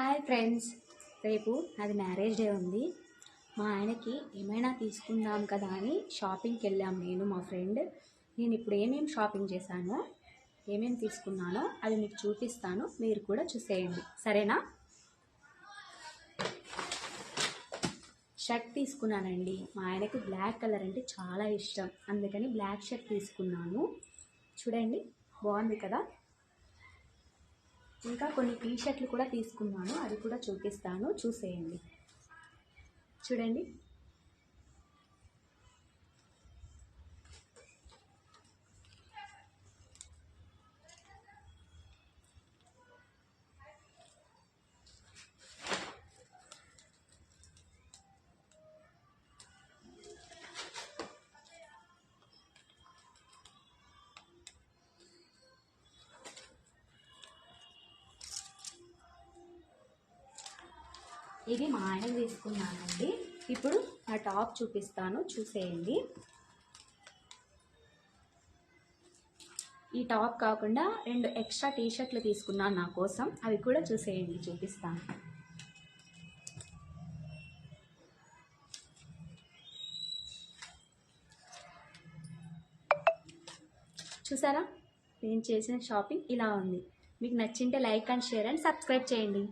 Hi friends. రేపు నాది marriage day ఉంది. మా ఆయనకి ఏమైనా తీసుకుందాం కదా అని షాపింగ్కి వెళ్ళాం నేను మా ఫ్రెండ్. నేను ఇప్పుడు ఏమేమి షాపింగ్ చేశానో ఏమేమి తీసుకున్నానో అది మీకు చూపిస్తాను. మీరు కూడా చూసేయండి. సరేనా? షర్ట్ తీసుకున్నానండి. మా ఆయనకు బ్లాక్ కలర్ అంటే చాలా ఇష్టం. అందుకని బ్లాక్ షర్ట్ తీసుకున్నాను. చూడండి బాగుంది కదా? ఇంకా కొన్ని టీ షర్ట్లు కూడా తీసుకున్నాను. అది కూడా చూపిస్తాను. చూసేయండి. చూడండి. ఇది మా ఆయన తీసుకున్నానండి. ఇప్పుడు ఆ టాప్ చూపిస్తాను చూసేయండి. ఈ టాప్ కాకుండా రెండు ఎక్స్ట్రా టీ షర్ట్లు తీసుకున్నాను నా కోసం. అవి కూడా చూసేయండి చూపిస్తాను. చూసారా? నేను చేసిన షాపింగ్ ఇలా ఉంది. మీకు నచ్చింటే like and share and subscribe చేయండి.